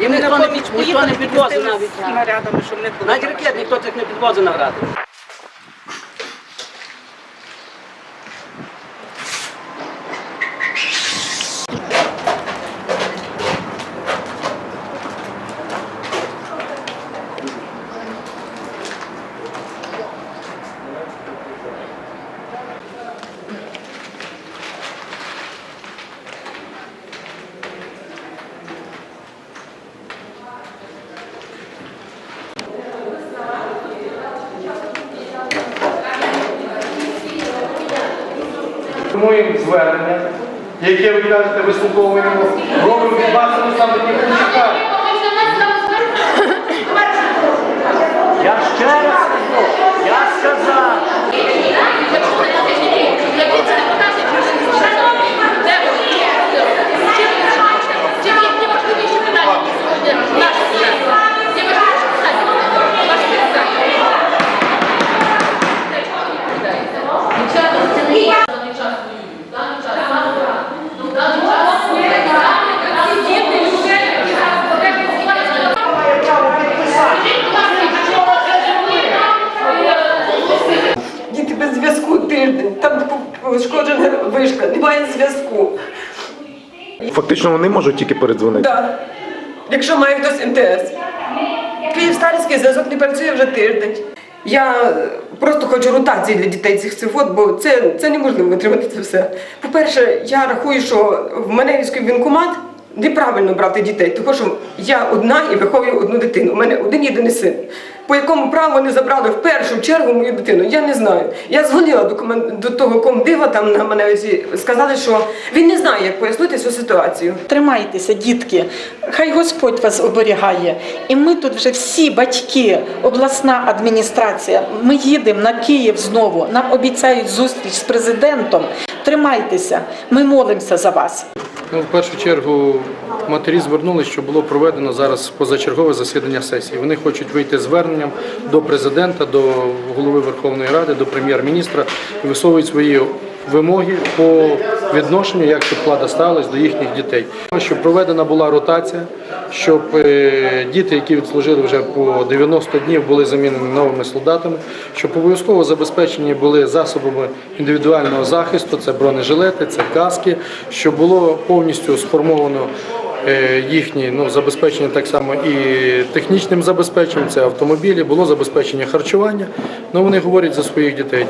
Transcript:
Їм ніхто не, підвозив навіть. Навіть ракет ніхто цих не підвозив на гради. Формуємо звернення, яке ви кажете, вислуховуємо, робимо від вас саме ті, хто чекає. Я ще раз кажу, я сказав. Діти без зв'язку тиждень, там пошкоджена вишка, немає зв'язку. Фактично вони можуть тільки передзвонити. Да. Якщо має хтось МТС. Київстарський зв'язок не працює вже тиждень. Я просто хочу ротації для дітей цих цифот, бо це, це неможливо витримати це все. По-перше, я рахую, що в Маневський вінкомат неправильно брати дітей, тому що я одна і виховую одну дитину. У мене один єдиний син. По якому праву вони забрали в першу чергу мою дитину, я не знаю. Я дзвонила до, того комдива там на Маневці, сказали, що він не знає, як пояснити цю ситуацію. Тримайтеся, дітки, хай Господь вас оберігає. І ми тут вже всі батьки, обласна адміністрація. Ми їдемо на Київ знову. Нам обіцяють зустріч з президентом. Тримайтеся, ми молимося за вас. Ну, в першу чергу матері звернулися, що було проведено зараз позачергове засідання сесії. Вони хочуть вийти зверненням до президента, до голови Верховної Ради, до прем'єр-міністра і висовують свої вимоги по відношенню, як щоб влада до їхніх дітей. Щоб проведена була ротація, щоб е, діти, які відслужили вже по 90 днів, були замінені новими солдатами, щоб обов'язково забезпечені були засобами індивідуального захисту, це бронежилети, це каски, щоб було повністю сформовано е, їхні ну, забезпечення так само і технічним забезпеченням, це автомобілі, було забезпечення харчування. Ну вони говорять за своїх дітей.